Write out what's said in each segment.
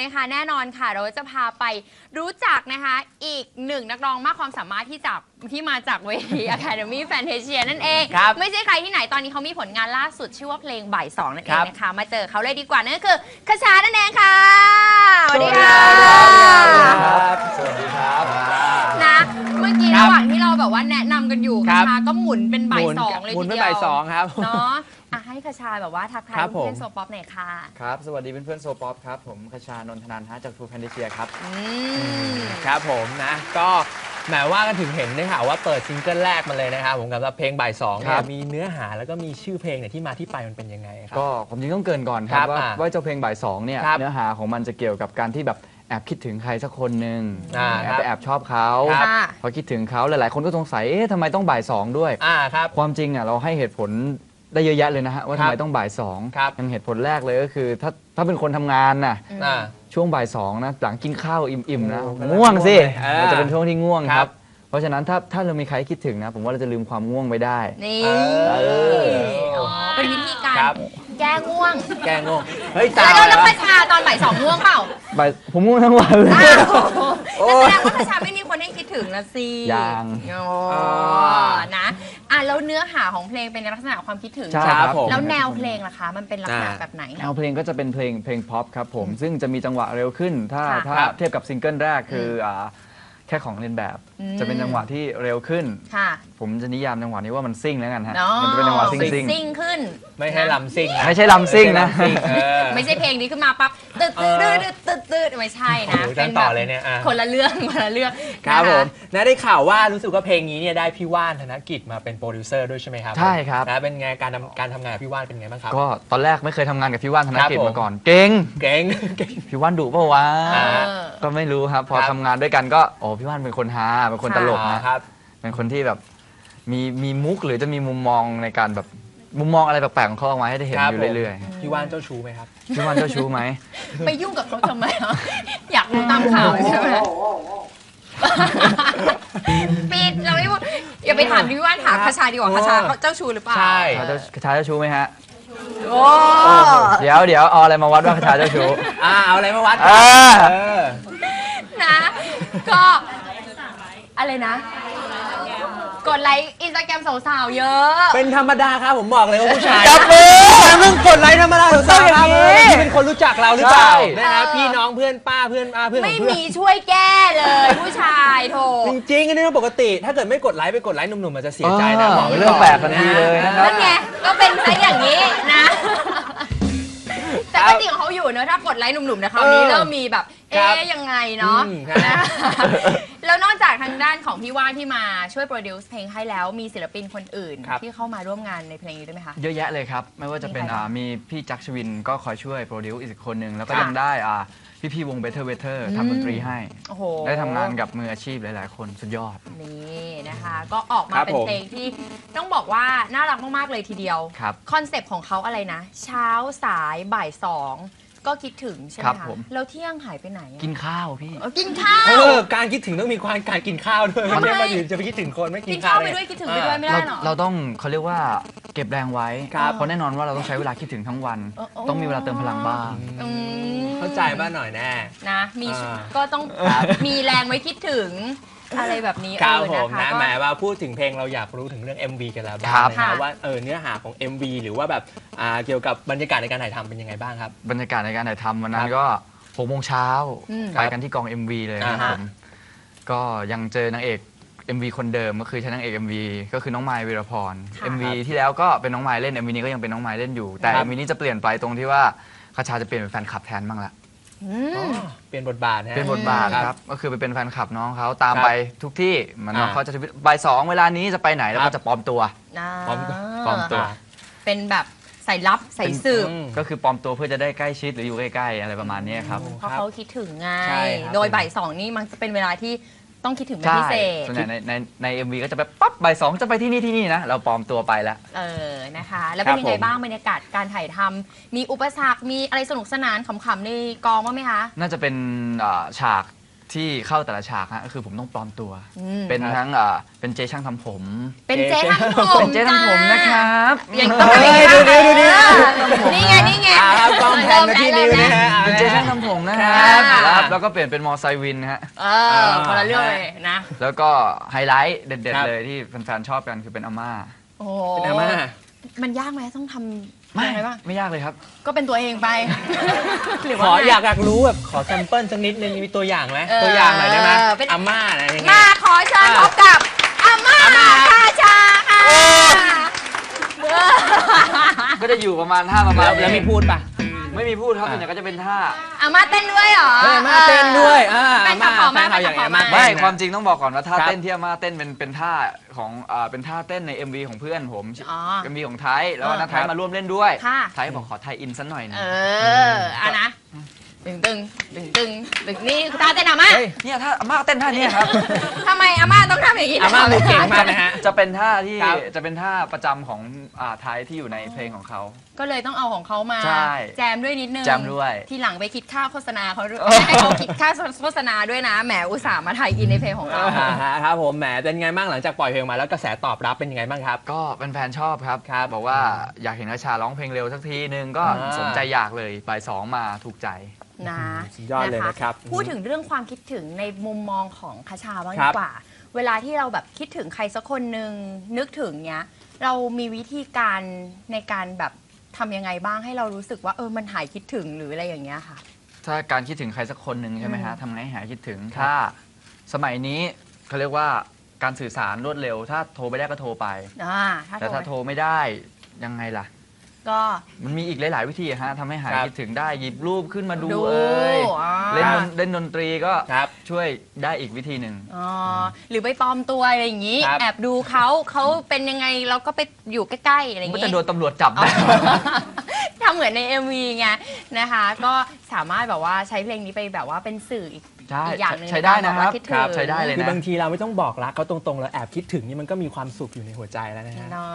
นะคะแน่นอนค่ะ เราจะพาไปรู้จักนะคะ อีกหนึ่งนักร้องมากความสามารถที่จากที่มาจากเวที Academy Fantasia นั่นเอง ครับไม่ใช่ใครที่ไหนตอนนี้เขามีผลงานล่าสุดชื่อว่าเพลงบ่ายสองนั่นเอครังบนะคะ มาเจอเขาเลยดีกว่านั่นก็คือคชานั่นเองค่ะสวัสดีค่ะ สวัสดีครับ นะเมื่อกี้ครับระหว่างที่เราแบบว่าแนะนำกันอยู่ครัคบชาก็หมุนเป็นบ่ายหมุนสองเลยหมุนทีเป็นเดียวบ่ายสองครับ เนาะ อะให้คชาแบบว่าทักทายครับเพื่อนผมโซป๊อปหน่อยค่ะครับ สวัสดีเพื่อนๆโซป๊อปครับ ผมคชานนทนันท์ฮะจากทูแพนดิเซียครับ อืม ครับผมนะก็แหมว่ากันถึงเห็นได้ข่าวว่าเปิดซิงเกิลแรกมาเลยนะครับผมกับเพลงบ่ายสองเนี่ครัยบ มีเนื้อหาแล้วก็มีชื่อเพลงเนี่ยที่มาที่ไปมันเป็นยังไงครัก็ผมจริงต้องเกรินก่อนครัครับบว่าอ่าว่าเจ้าเพลงบ่ายสองเนี่ยครับเนื้อหาของมันจะเกี่ยวกับการที่แบบแอบคิดถึงใครสักคนหนึ่งอ่าแอครับบไปแอบชอบเขาครับค่ะพอคิดถึงเขาหลายๆ คนก็สงสัยเอ๊ะทำไมต้องบ่ายสองด้วย อ่าครับ ความจริงอะเราให้เหตุผล ได้เยอะแยะเลยนะฮะว่าครัทำบไมต้องบ่ายสองครับอย่างเหตุผลแรกเลยก็คือ ถ้าถ้าเป็นคนทำงานน่ะอ่า ช่วงบ่ายสองนะหลังกินข้าวอิ่มๆนะโอ้โหง่วงสิเออมันจะเป็นช่วงที่ง่วงคครัรับ บ เพราะฉะนั้นถ้าถ้าเรามีใครคิดถึงนะ ผมว่าเราจะลืมความง่วงไปได้ นี่เออ อ๋อเป็นวิธีการครับ แก้ง่วงแกงงเฮ้ยแล้วตายแล้วแล้แล้ววคชาตอนบ่ายสองง่วงเปล่าบ่ายผมง่วงทั้งวันเลย อ้าวโอ้นั่นแสดงว่าคชาไม่มีคนให้คิดถึงละสิยังอ๋ออ๋อนะอะแล้วเนื้อหาของเพลงเป็นในลักษณะความคิดถึงใช่ครับผมแล้วแนวเพลงล่ะคะ มันเป็นลักษณะอ่าแบบไหน แนวเพลงก็จะเป็นเพลงเพลงพ็อปครับผม ซึ่งจะมีจังหวะเร็วขึ้น ถ้าค่ะถ้าครับเทียบกับซิงเกิลแรกคืออ่า แค่ของเล่นแบบ อืม จะเป็นจังหวะที่เร็วขึ้น ค่ะผมจะนิยามจังหวะนี้ว่ามันซิ่งแล้วกันฮะเนาะมันจะเป็นจังหวะซิ่งซิ่งซิ่งขึ้น ไม่ให้ลำซิ่งนะไม่ใช่ลำซิ่งนะ ไม่ใช่ลำซิ่งเออ ไม่ใช่เพลงนี้ขึ้นมาปั๊บตึ๊ดตึ๊ดตึ๊ดตึ๊ดตึ๊ดตึ๊ดไม่ใช่นะโอ้โหตั้งต่อเลยเนี่ยอะ คนละเรื่องคนละเรื่องครับนะะผมนะได้ข่าวว่ารู้สึกว่าเพลงนี้เนี่ยได้พี่ว่านธนกิจมาเป็นโปรดิวเซอร์ด้วยใช่ไหมครับใช่ครับ นะเป็นไงการทำการทำงานกับพี่ว่านเป็นไงบ้างครับ ก็ตอนแรกไม่เคยทำงานกับพี่ว่านธนกิจครับผม มาก่อน เก่งเก่งเก่ง พี่ว่านดุเปล่าวะอ่า เออ ก็ไม่รู้ครับ พอครับ ทำงานด้วยกันก็โอ้พี่ว่านเป็นคนฮาเป็นคนตลกอ่านะครับเป็นคนที่แบบมีมีมุกหรือจะมีมุมมองในการแบบมุมมองอะไรแปลกๆของเขาออกมาให้ได้เห็นครับอยู่ผมเรื่อยพี่ว่านเจ้าชู้ไหมครับๆพี่ว่านเจ้าชู้ไหมไปยุ่งกับเขาทำไมอะอยากรู้ตามข่าวใช่ไหมปิดเราไม่พูดอย่าไปถามพี่ว่านถามคชาดีกว่าคชาเขาเจ้าชู้หรือเปล่าใช่ชายเจ้าชายเจ้าชู้ไหมฮะโอ้เดี๋ยวเดี๋ยวเอาอะไรมาวัดว่าชายเจ้าชู้อ่าเอาอะไรมาวัดเออเออนะ ก็อะไรนะ กดไลค์อินสตาแกรมสาวๆเยอะ เป็นธรรมดาครับผมบอกเลยว่าผู้ชายจับมือเรื่องกดไลค์ธรรมดาของสาวครับต้องอย่างนี้นี่เป็นคนรู้จักเราหรือเปล่าใช่ นะครับพี่น้องเพื่อนป้าเพื่อนอาเพื่อนขไม่องเพื่อนมีช่วยแก้เลยผู้ชายโถจริงๆอันนี้เรื่องปกติ ถ้าเกิดไม่กดไลค์ไปกดไลค์หนุ่มๆมันจะเสียใจนะเออบอกไว้เรื่องแปลกทันทีเลยนะครับ นั่นไงก็เป็นซะอย่างนี้นะ แต่ก็จริงของเขาอยู่เนอะถ้ากดไลค์หนุ่มๆนะคราวนี้เริ่มมีแบบ เอ๊ะยังไงเนาะอืมครับนะแล้วนอกจากทางด้านของพี่ว่านที่มาช่วยโปรดิวซ์เพลงให้แล้วมีศิลปินคนอื่น ที่เข้ามาร่วมงานในเพลงนี้ด้วยไหมคะ เยอะแยะเลยครับ ไม่ว่าจะเป็นมีใครบ้างอ่ามีพี่จักรชวินก็คอยช่วยโปรดิวอีกคนหนึ่งแล้วก็ค่ะยังได้อ่า พี่พี่ๆวง Better Better อืมทำดนตรีให้ โอ้โหได้ทำงานกับมืออาชีพหลาย ๆ คนสุดยอด นี่นะคะ ก็ออกมาครับเป็นผม เพลงที่ต้องบอกว่าน่ารักมากๆเลยทีเดียวครับคอนเซปต์ของเขาอะไรนะ เช้าสายบ่ายสองก็คิดถึงใช่ไหมครับคะผม แล้วเที่ยงหายไปไหนอะกินข้าวพี่ เออกินข้าว เออการคิดถึงต้องมีความการกินข้าวด้วยไม่ทำไมใช่มาอยู่จะไปคิดถึงคนไม่กิกินนข้าข้าววเลไปยด้วยคิดถึงไปด้วยไม่ได้เราหรอ เราต้องเขาเรียกว่าเก็บแรงไว้ครับเพราะแน่นอนว่าเราต้องใช้เวลาคิดถึงทั้งวัน เออเออ ต้องมีเวลาเติมพลังบ้าง อืมเข้าใจบ้างหน่อยแน่ นะมีอ่า ก็ต้องมีแรงไว้คิดถึงอะไรแบบนี้ครับเออผมนะคะนะก็แหมว่าพูดถึงเพลงเราอยากรู้ถึงเรื่อง MV กันแล้วบ้างครับ นะค่ะ ว่าเออเนื้อหาของ MV หรือว่าแบบอ่าเกี่ยวกับบรรยากาศในการถ่ายทำเป็นยังไงบ้างครับ บรรยากาศในการถ่ายทำวันนั้ครันบก็หกโมงเช้าอืม ไปกันที่กอง MV เลยครับอ่าฮะ ผมก็ยังเจอนางเอก MV คนเดิมก็คือใช้นางเอก MV ก็คือน้องไมล์วีรพร ค่ะ MV ที่แล้วก็เป็นน้องไมล์เล่น MV นี้ก็ยังเป็นน้องไมล์เล่นอยู่ แต่ ครับ MV นี้จะเปลี่ยนไปตรงที่ว่าคาชาจะเปลี่ยนเป็นแฟนคลับแทนบ้างละอือ๋อมเปลี่ยนบทบาทนะฮะ เป็นบทบาทครับครับก็คือไปเป็นแฟนคลับน้องเขาตามครับไปทุกที่เหมันว่าอ่า เขาจะบ่ายสองเวลานี้จะไปไหนแล้วครัก็บ จะปลอมตัว นะปลอมปลอมตัว เป็นแบบใส่ลับใส่สืบ อืม ก็คือปลอมตัวเพื่อจะได้ใกล้ชิดหรืออยู่ใกล้ๆอะไรประมาณนี้ครับ เพราะเขาคิดถึงไง ใช่ครับ โดยบ่ายสองนี่มันจะเป็นเวลาที่ ต้องคิดถึงเป็นใช่พิเศษ ส่วนใหญ่ในในในเอ็มวีก็จะแบบปั๊บบ่ายสองจะไปที่นี่ที่นี่นะ เราปลอมตัวไปแล้ว เออ นะคะ แล้วเป็นยังไงครับผมบ้างบรรยากาศการถ่ายทำมีอุปสรรค มีอะไรสนุกสนานขำๆในกองบ้างไหมคะ น่าจะเป็นอ่าฉากที่เข้าแต่ละฉากฮะก็คือผมต้องปลอมตัว อืม เป็นทั้งอ่าเป็นเจช่างทำผม เป็นเจ๊ทำผมเป็นเจทำผมนะครับอย่างต้องเป็นเฮ้ยดูดิดูดิ นี่ไง นี่ไงอ่าครับกล้องแพนมาที่นิ้วนะฮะ เป็นเจช่างทำ ผมนะครับอ่าแล้วแล้วก็เปลี่ยนเป็นมอไซค์วินนะฮะ เออคนละเรื่องเลยนะ แล้วก็ไฮไลท์เด็ดครับๆเลยที่แฟนๆชอบกันคือเป็นอาม่า โอ้โหเป็นอาม่า มันยากไหมต้องทำไม่อะไรบ้างไม่ยากเลยครับ ก็เป็นตัวเองไป หรือขว่าอไงอยากอยากรู้แบบขอแซมเปิลสักนิดนึงมีตัวอย่างไหมเออตัวอย่างหน่อยได้ไหมเป็นอาม่านะยังไงมาขอเชิญพบกับอาม่าอาม่า คาชาค่ะ ก็จะอยู่ประมาณท่าประมาแล้ณวแล้วมีพูดป่ะ ไม่มีพูดครับอะส่วนใหญ่ก็จะเป็นท่าอาม่าเต้นด้วยเหรอเฮ้ยอาม่าเต้นด้วยอ่าแฟอานคลัม่าบขอแฟมานเขาอย่างแฟนคลัอาบม่าขอไม่เต้นนะความจริงต้องบอกก่อนว่าท่าครับเต้นที่อาม่าเต้นเป็นเป็นท่าของอ่าเป็นท่าเต้นใน MV ของเพื่อนผมอ๋อเอ็มวีของไทยแล้วเออนัทไทยมาร่วมเล่นด้วยค่ะไทยบอกขอไทยอินสักหน่อยหนึเองออะนะตึงตึงตึงตึงตึงนี่คือท่าเต้นอาม่าเฮ้ยเนี่ยถ้าอาม่าเต้นท่านี้ครับทำไมอาม่าต้องทำอย่างนี้อาม่ามือเก่งมากนะฮะจะเป็นท่าที่ครับจะเป็นท่าประจำของอ่าไทยที่อยู่ในเพลงของเขา ก็เลยต้องเอาของเขามา ใช่แจมด้วยนิดนึงแจมด้วยทีหลังไปคิดค่าโฆษณาเขาด้วยเออให้เขาคิดค่าโฆษณาด้วยนะแหมอุตส่าห์มาถ่ายอินในเพลงของเราอ่าฮะครับผมแหมเป็นไงบ้างหลังจากปล่อยเพลงมาแล้วกระแสตอบรับเป็นยังไงบ้างครับ ก็เป็นแฟนๆชอบครับครับบอกว่าอยากเห็นอาชาร้องเพลงเร็วสักทีนึงก็อ่าสมใจอยากเลยบ่ายสองมาถูกใจนะสุดยอดเลยนะครับ พูดถึงเรื่องความคิดถึงในมุมมองของคาชาบ้างครัดีบกว่า เวลาที่เราแบบคิดถึงใครสักคนหนึ่งนึกถึงเนี้ย เรามีวิธีการในการแบบ ทำยังไงบ้างให้เรารู้สึกว่าเออมันหายคิดถึงหรืออะไรอย่างเงี้ยค่ะ ถ้าการคิดถึงใครสักคนหนึ่งใช่ไหมฮะอืมทำไงให้หายคิดถึงครับถ้าสมัยนี้เขาเรียกว่าการสื่อสารรวดเร็ว ถ้าโทรไปได้ก็โทรไป อ่าถ้าแต่โทรถ้าโทรไม่ได้ยังไงล่ะ ก็ มันมีอีกหลาย ๆ วิธีฮะทำให้หายครับคิดถึงได้หยิบรูปขึ้นมาดูดูเอ้ยอ่า เล่นดนเล่นดนตรีก็ครับช่วยได้อีกวิธีหนึ่ง อ๋อหรือไปปลอมตัวอะไรอย่างงี้ ครับ แอบดูเขาเขาเป็นยังไงเราก็ไปอยู่ใกล้ๆอะไรอย่างก็งี้จะโดนตำรวจจับอ๋อได้ทำเหมือนใน MV ไงนะคะ ก็สามารถแบบว่าใช้เพลงนี้ไปแบบว่าเป็นสื่ออีก ใช่อีกอย่างหนึ่งใช้ได้นะครับในการบอกว่าคิดถึงครับ ใช้ได้เลยคือนะ บางทีเราไม่ต้องบอกรักเขาตรงๆแล้วแอบคิดถึงนี่มันก็มีความสุขอยู่ในหัวใจแล้วนะฮะ เนาะ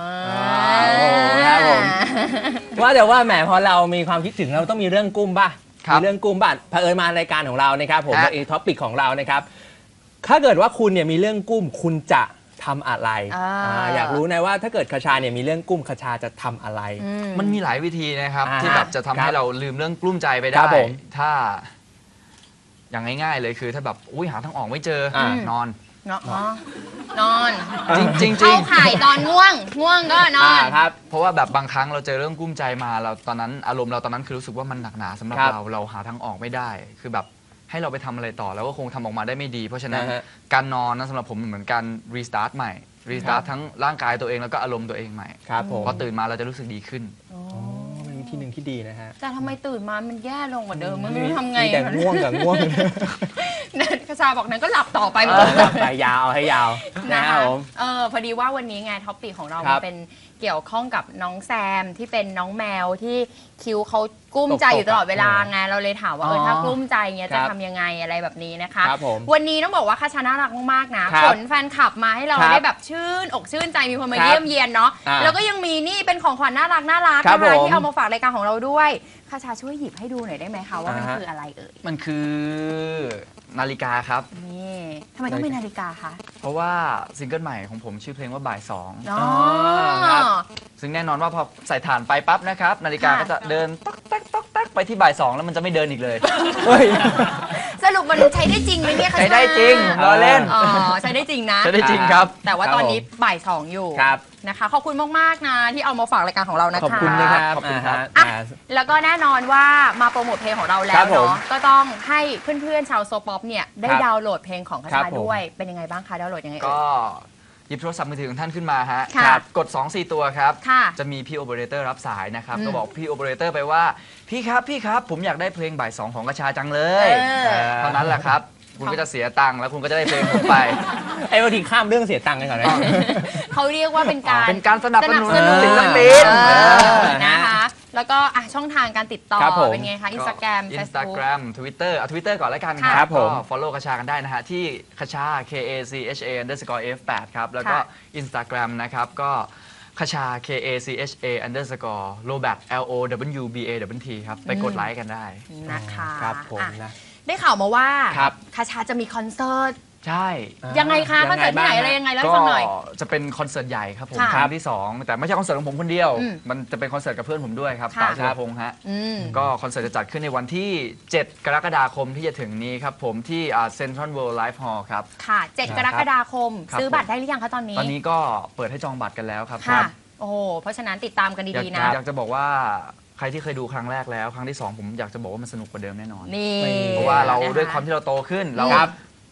โอ้โหครับผม ว่าแต่ว่าแหมพอเรามีความคิดถึงเราต้องมีเรื่องกุ้มป่ะครับมีเรื่องกุ้มป่ะเผอิญมารายการของเรานะครับผมฮะเอท็อปิกของเรานะครับ ถ้าเกิดว่าคุณเนี่ยมีเรื่องกุ้มคุณจะทำอะไรอ่า อ่าอยากรู้นะว่าถ้าเกิดคาชาเนี่ยมีเรื่องกุ้มคาชาจะทำอะไร อื มันมีหลายวิธีนะครับ อ่าที่แบบจะทำครัให้บเราลืมเรื่องกลุ้มใจไปคได้ รับผม ถ้า อย่างง่าย ๆ เลยคือถ้าแบบอุ้ยหาทางออกไม่เจออานอน เนาะอ๋อนอนจริงๆจริเข้างข่ายตอนง่วง ง่วงก็นออ่าน ครับ เพราะว่าแบบบางครั้งเราเจอเรื่องกุ้มใจมาเราตอนนั้นอารมณ์เราตอนนั้นคือรู้สึกว่ามันหนักหนาสำหรับครับเราเราหาทางออกไม่ได้ คือแบบให้เราไปทำอะไรต่อแล้วก็คงทำออกมาได้ไม่ดี เพราะฉะนั้นนะฮะ การนอนนะสำหรับผมมันเหมือนการรีสตาร์ทใหม่รีสตาร์ทครับทั้งร่างกายตัวเองแล้วก็อารมณ์ตัวเองใหม่ครับผม พอตื่นมาเราจะรู้สึกดีขึ้น อ๋ออ๋อเป็นวิธีหนึ่งที่ดีนะฮะแต่ทำไมตื่นมามันแย่ลงกว่าเดิมมันไม่รู้ทำไงมีแต่ง่วงกับง่วง เนี่ยคาชาบอกนั้นก็หลับต่อไปเออไปยาวเอาให้ยาวนะนะครัคะบผม เออพอดีว่าวันนี้ไงท็อปปีของเราครัมันบเป็นเกี่ยวข้องกับน้องแซมที่เป็นน้องแมวที่คิ้วเขากุ้มใจตกๆอยู่ตลอดเวลาอะไงเราเลยถามว่าอ๋เอออถ้ากลุ้มใจเงี้ยครัจะบทำยังไงอะไรแบบนี้นะคะ ครับผมวันนี้ต้องบอกว่าคาชาน่ารักมากๆนะครับขนแฟนคลับมาให้เราครับได้แบบชื่นอกชื่นใจมีคนมาครับเยี่ยมเยียนเนาะอ่าแล้วก็ยังมีนี่เป็นของขวัญน่ารักน่ารักครับนะคะผมที่เอามาฝากรายการของเราด้วยคาชาช่วยหยิบให้ดูหน่อยได้ไหมคะว่ามันอ่าฮะ คืออะไรเอ่ยมันคือนาฬิกาครับ นี่ทำไมต้องเป็นนาฬิกาคะเพราะว่าซิงเกิลใหม่ของผมชื่อเพลงว่าบ่ายสองอ๋อ ครับ ซึ่งแน่นอนว่าพอใส่ฐานไปปั๊บนะครับ นาฬิกาค่ะ ก็จะเดินต๊อกแต๊กต๊อกแต๊กไปที่บ่ายสองแล้วมันจะไม่เดินอีกเลย เฮ้ย สรุปมันใช้ได้จริงไหมเนี่ยคาชาใช้ได้จริงล้อเล่น อ๋อใช้ได้จริงนะ ใช้ได้จริงครับแต่ว่าครับตอนนี้ผมบ่ายสองอยู่ ครับ นะคะ ขอบคุณมาก ๆ นะ ที่เอามาฝากรายการของเรานะคะ ขอบคุณนะครับขอบคุณครับอ่าฮะอะอ่า แล้วก็แน่นอนว่ามาโปรโมทเพลงของเราแล้ครัวบผม เนาะก็ต้องให้เพื่อน ๆ ชาวโซป๊อปเนี่ยได้ครับดาวน์โหลดเพลงของคาครัชาบผม ด้วยเป็นยังไงบ้างคะดาวน์โหลดยังไงเอ่ก็ย หยิบโทรศัพท์มือถือของท่านขึ้นมาฮะค่ะครับกด 2 4 ตัวครับ ค่ะจะมีพี่โอเปอเรเตอร์รับสายนะครับ อืมก็บอกพี่โอเปอเรเตอร์ไปว่า พี่ครับ พี่ครับ ผมอยากได้เพลงบ่ายสองของกระชาจังเลยเออ เท่านั้นแหละครับ คุณก็จะเสียตังค์แล้วคุณก็จะได้เพลงผมไป ไอ้บางทีข้ามเรื่องเสียตังค์กันก่อนนะ เขาเรียกว่าเป็นการเป็นการสนับสนุนสนับสนุนศิลปินเอเอออนะคะ แล้วก็อะช่องทางการติดต่อ ครับผม เป็นไงคะอินสตาแกรม อิเฟนซสตาบุ๊กแกรมทวิตเตอร์เอาทวิตเตอร์ก่อนแล้วกันคครัรับผมก็ follow กระชากันได้นะฮะ ที่กระชา K A C H A underscore F 8ครับ แล้วก็ ค่ะ Instagram นะครับ ก็กระชา K A C H A underscore Lobat L O W B A W T ครับ ไปกดไลค์กันได้ นะคะครับผมอะนะ ได้ข่าวมาว่าครับ คาชาจะมีคอนเสิร์ต ใช่ ยังไงคะยังคอนไงเสิร์ตที่ไหนบ้างอะไรฮะยังไงเล่าให้ก็ฟังหน่อยจะเป็นคอนเสิร์ตใหญ่ครับผมค่ะครั้งที่ 2 แต่ไม่ใช่คอนเสิร์ตของผมคนเดียว อืมมันจะเป็นคอนเสิร์ตกับเพื่อนผมด้วยครับค่ะ ป๋าธีรพงษ์ฮะ อืม ก็คอนเสิร์ตจะจัดขึ้นในวันที่ 7 กรกฎาคมที่จะถึงนี้ครับผมที่เซ็นทรัลเวิลด์ไลฟ์ฮอลล์ครับ ค่ะ 7 กรกฎาคม ครับ ซื้อบัตรได้หรือยังคะตอนนี้ตอนนี้ก็เปิดให้จองบัตรกันแล้วครับค่ะ โอ้โหเพราะฉะนั้นติดตามกันอยากดีๆนะ อยากจะบอกว่าใค รที่เคยดูครั้งแรกแล้ว ครั้งที่2ผมอยากจะบอกว่ามันสนุกกว่าเดิมแน่นอน นี่ เพราะว่าเรานะคะด้วยความที่เราโตขึ้น เราครับ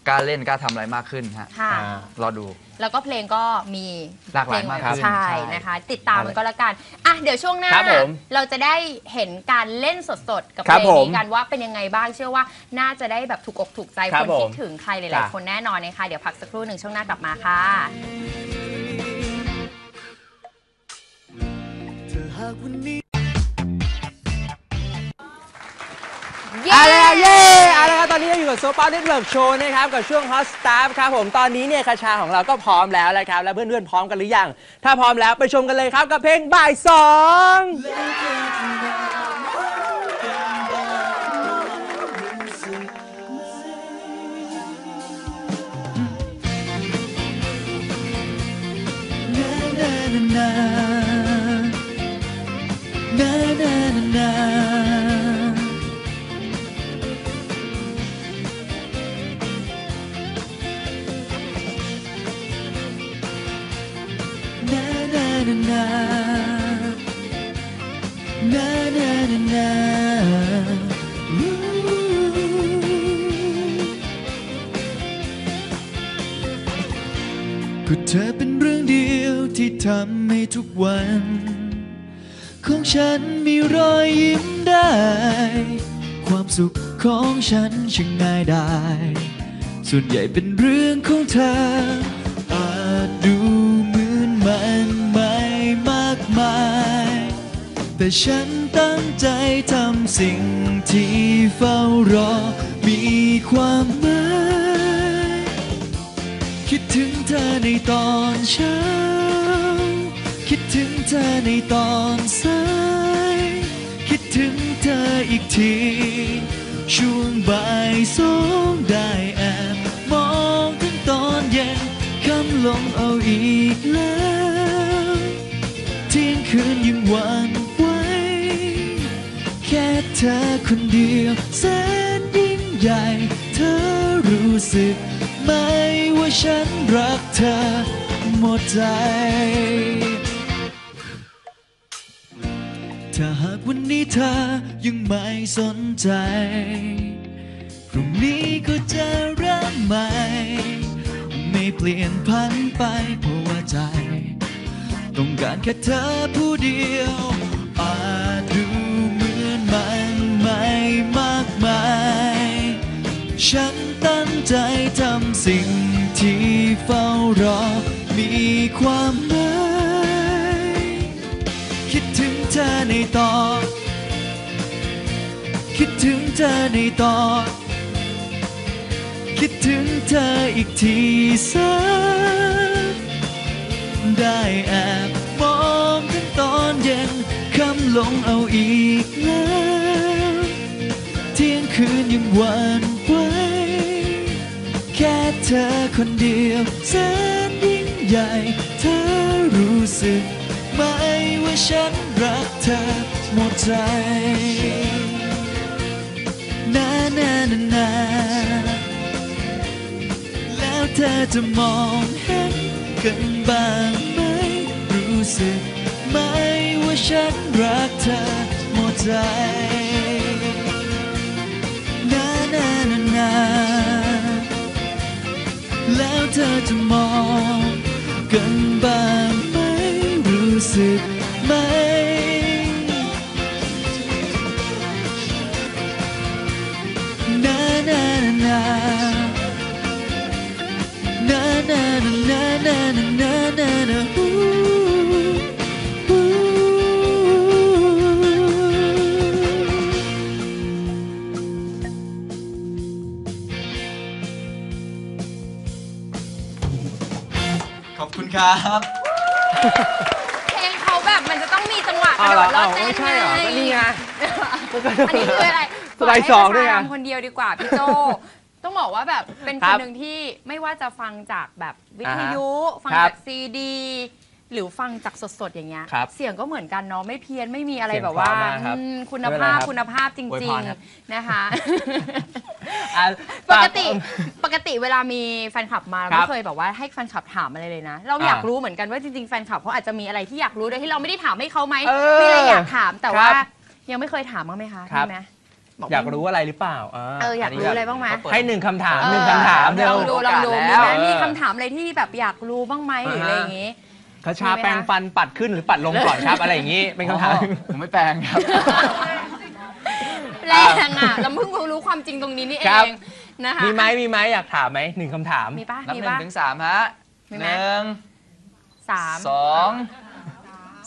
กล้าเล่นกล้าทำอะไรมากขึ้นฮะค่ะอ่ารอดู แล้วก็เพลงก็มีหลากหลายมากเพงขึ้นใช่ใช่นะคะ ติดตามมันก็แล้วกันอะเดี๋ยวช่วงหน้า ครับผมเราจะได้เห็นการเล่นสดๆ กับครัเพบลงผมนี้กันว่าเป็นยังไงบ้างเชื่อว่าน่าจะได้แบบถูกอกถูกใจครัคบนผมคิดถึงใครหลายจ้ะ ๆคนแน่นอนนะคะเดี๋ยวพักสักครู่หนึ่งช่วงหน้ากลับมาค่ะเย้ กับโซปาเน็ตเวิร์กโชว์นะครับกับช่วง Hot Stuff ครับผมตอนนี้เนี่ยคาชาของเราก็พร้อมแล้วนะครับ แล้วเพื่อนๆพร้อมกันหรือยัง ถ้าพร้อมแล้วไปชมกันเลยครับกับเพลงบ่ายสองก็ ทุกวัน ของฉันมีรอยยิ้มได้ ความสุขของฉันช่างง่ายได้ ส่วนใหญ่เป็นเรื่องของเธอ อาจดูเหมือนมันไม่มากมาย แต่ฉันตั้งใจทำสิ่งที่เฝ้ารอ มีความหมาย คิดถึงเธอในตอนเช้า ธอในตอนสายคิดถึงเธออีกที ช่วงบ่ายสองได้แอบมองถึงตอนเย็นคำลงเอาอีกแล้วเที่ยงคืนยังหวันไหวแค่เธอคนเดียวแสนยิ่งใหญ่ เธอรู้สึกไหมว่าฉันรักเธอหมดใจ วันนี้เธอยังไม่สนใจ พรุ่งนี้ก็จะเริ่มใหม่ ไม่เปลี่ยนพันไปเพราะว่าใจ ต้องการแค่เธอผู้เดียวอาจดูเหมือนมันไม่มากมาย ฉันตั้งใจทำสิ่งที่เฝ้ารอ มีความหมาย เธอในตอนคิดถึงเธอในตอนคิดถึงเธออีกทีสักได้แอบมองถึงตอนเย็นคำลงเอาอีกแล้วเที่ยงคืนยังหวันไหวแค่เธอคนเดียวแสนยิ่งใหญ่ เธอรู้สึกไหมว่าฉัน รักเธอหมดใจนานานานาแล้วเธอจะมองเห็นกันบ้างไหมรู้สึกไหมว่าฉันรักเธอหมดใจนานานานาแล้วเธอจะมองกันบ้างไหมรู้สึก ขอบคุณครับ เพลงเขาแบบมันจะต้องมีจังหวะกเอาระโดเหรอดโลเอาดเต้นไม่ใช่เหรอก็นี่ไงอันนี้คืออะไรสบายสองด้วยไงปล่ให้ประชาทำคนเดียวดีกว่าพี่โจ ต้องบอกว่าแบบเป็นคครันบหนึ่งที่ไม่ว่าจะฟังจากแบบวิทยุ ฟังครับจากซีดี หรือฟังจากสดๆอย่างเงี้ยครับเสียงก็เหมือนกันเนาะไม่เพี้ยนไม่มีอะไรเสียงแบบว่าเพราะมากครับอืมคุณไม่เป็นไรภาพครับคุณภาพจอวยริพง รครับ ๆ นะคะ อะปกติฝา ปกติเวลามีแฟนคลับมาครัไม่บเคยแบบว่าให้แฟนคลับถามอะไรเลยนะ เราอยากอ่ารู้รู้เหมือนกันว่าจริงๆแฟนคลับเขาอาจจะมีอะไรที่อยากรู้โดยที่เราไม่ได้ถามให้เขาไหมเออมีอะไรอยากถามแต่ว่า ครับยังไม่เคยถามบ้างไหมคะครับ มีไหม บอยากรู้อะไรหรือเปล่าเอออยากรู้อะไรบ้างไหมเขาเปิด ให้หนึ่งคำถามเออหนึ่งคำถามลเร็วองดูลองดูโอกาสมีไหมแล้วมีคำถามอะไรที่แบบอยากรู้บ้างไหมหรืออะไรอย่างงี้คชาแปรงฟันปัดขึ้นหรือปัดลงก่อนครับอะไรอย่างนี้เป็นคำถาม อ๋อผมไม่แปลงครับ แรงอะ เราเพิ่งรู้ความจริงตรงนี้นี่เอครับ งนะคะมีไหมมีไหมอยากถามไหมหนึ่งคำถาม มีปะนับมีหนึ่ปะงถึงสามฮะมีหไหมนึ่งสามสอง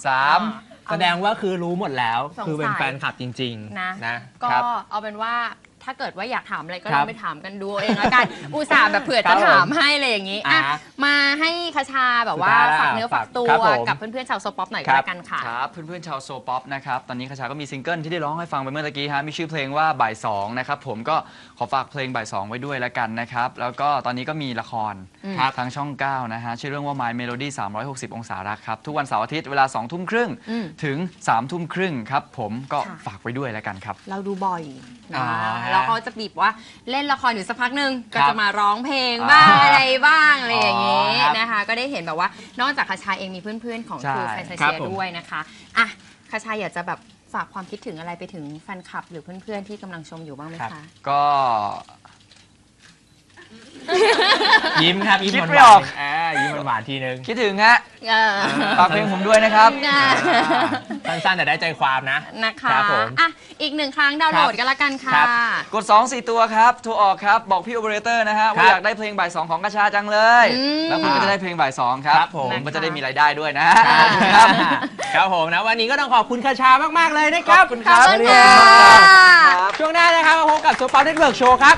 สาม แสดงว่าคือรู้หมดแล้วสงสัยคือเป็นแฟนคลับจริงๆนะนะก็ครับ เอาเป็นว่า ถ้าเกิดว่าอยากถามอะไรก็ครัลบองไปถามกันดูเองละกัน อุตส่าห์แบบเผื่อครัจะบผมถามให้อะไรอย่างนี้อะอ่ามาให้คชาแบบว่าสุดท้ายละฝากเนื้อฝากตัวครับผมกับเพื่อนๆชาวโซป๊อปหน่อยคก็รับแล้วกันค่ะครับเพื่อนๆชาวโซป๊อปนะครับตอนนี้คาชาก็มีซิงเกิลที่ได้ร้องให้ฟังไปเมื่อตะกี้ฮะมีชื่อเพลงว่าบ่ายสองนะครับผมก็ขอฝากเพลงบ่ายสองไว้ด้วยแล้วกันนะครับแล้วก็ตอนนี้ก็มีละครอืมครับทางช่อง 9 นะฮะชื่อเรื่องว่า My Melody 360 องศารักครับ ทุกวันเสาร์อาทิตย์เวลา 2 ทุ่มครึ่งอืมถึง 3 ทุ่มครึ่งครับ ผมก็ค่ะฝากไว้ด้วยแล้วกันครับ เราดูบ่อยอ๋นะอฮะแล้วเขาจะบีบว่าเล่นละครอยู่สักพักหนึ่งก็ครับจะมาร้องเพลงบ้างอ่าอะไรบ้างอะไรอย่างนี้อ๋อครับนะคะ ก็ได้เห็นแบบว่านอกจากคาชาเองมีเพื่อนๆของใช่ครูแฟนตาครับเซียผมด้วยนะคะอะคาชาอยากจะแบบฝากความคิดถึงอะไรไปถึงแฟนคลับหรือเพื่อนๆที่กำลังชมอยู่บ้างไหมครับคะก็ ยิ้มครับยิ้มคิดหวานๆไม่ออกอ่ายิ้มหวานๆทีนึงคิดถึงฮะเออฝากเพลงผมด้วยนะครับ อ่าสั้นๆแต่ได้ใจความนะ นะคะครับผมอะอีกหนึ่งครั้งดาวน์โหลดกันละกันค่ะ ครับ กด 2 4 ตัวครับโทรออกครับ บอกพี่โอเปอเรเตอร์นะฮะว่าครับอยากได้เพลงบ่ายสองของกระชาจังเลย อืมแล้วคุณก็จะได้เพลงบ่ายสองครับครับผมก็จะได้มีรายได้ด้วยนะฮะคครัรับบครับผมนะวันนี้ก็ต้องขอบคุณคาชามาก ๆ เลยนะคขรัอบบคุณครับขอบคุณขอบคุณค่ะครับช่วงหน้านะครับมาพบกับซูเปอร์เน็ตเวิร์กโชว์ครับ